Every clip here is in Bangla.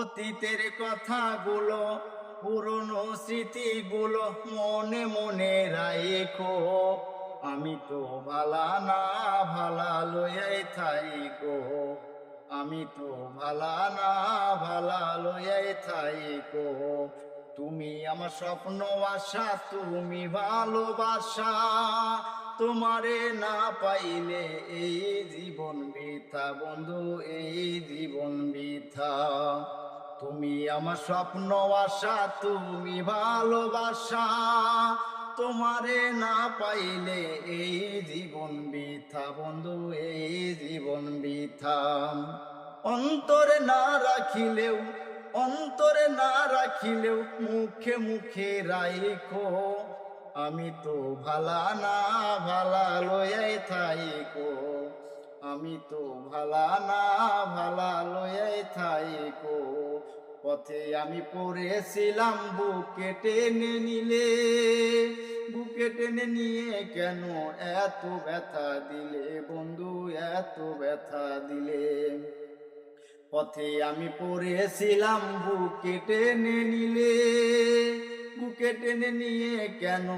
অতীতের কথাগুলো, পুরনো স্মৃতিগুলো মনে মনে রাখো আমি তো ভালা না, ভালা লইয়াই থাই গো আমি তো ভালা না, ভালা লইয়াই থাই গো তুমি আমার স্বপ্ন আশা, তুমি ভালোবাসা। তোমারে না পাইলে এই জীবন বৃথা। বন্ধু, এই জীবন বৃথা। তুমি আমার স্বপ্ন আশা, তুমি ভালোবাসা। তোমারে না পাইলে এই জীবন বৃথা। বন্ধু, এই জীবন বৃথা। অন্তরে না রাখিলেও, অন্তরে না রাখিলেও মুখে মুখে রাইখো। আমি তো ভালা না, ভালা লয়াই থাইকো। আমি তো ভালা না, ভালা লয়াই থাইকো। পথে আমি পড়েছিলাম, বুকে টেনে নিলে। বুকে টেনে নিয়ে কেন এত ব্যথা দিলে? বন্ধু, এত ব্যথা দিলে। পথে আমি পড়েছিলাম বুকে টেনে নিলে। বুকে টেনে নিয়ে কেন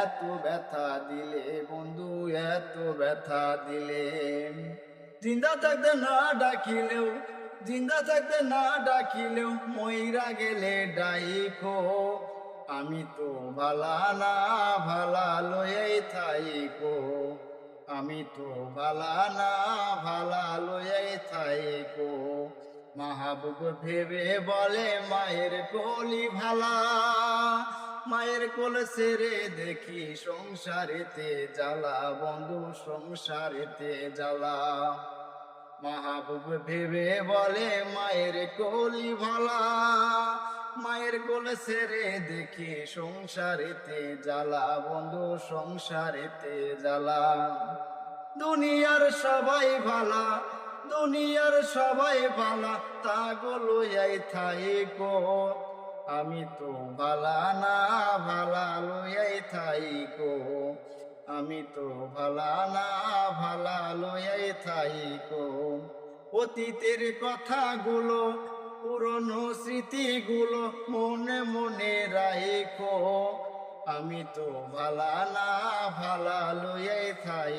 এত ব্যথা দিলে? বন্ধু, এত ব্যথা দিলে। জিন্দা থাকতে না ডাকিলেও, জিন্দা থাকতে না ডাকিলেও ময়রা গেলে ডাইকো আমি তো ভালা না, ভালা লয়াই থাইকো। আমি তো ভালা না, ভালা লয়াই থাইকো। মাহবুব ভেবে বলে, মায়ের কোলি ভালা, মায়ের কোল সেরে দেখি সংসারেতে জ্বালা, বন্ধু সংসারেতে জ্বালা। মাহবুব ভেবে বলে, মায়ের কোলি ভালা মায়ের কোল সেরে দেখি সংসারেতে জ্বালা, বন্ধু সংসারেতে জ্বালা। দুনিয়ার সবাই ভালা, দুনিয়ার সবাই ভালা তা লইয়াই থাই গো আমি তো ভালা না, ভালা লইয়াই থাই গো আমি তো ভালা না, ভালা লইয়াই থাই গো অতীতের কথাগুলো পুরনো স্মৃতিগুলো মনে মনে রাখো আমি তো ভালা না ভালা লইয়াই থাই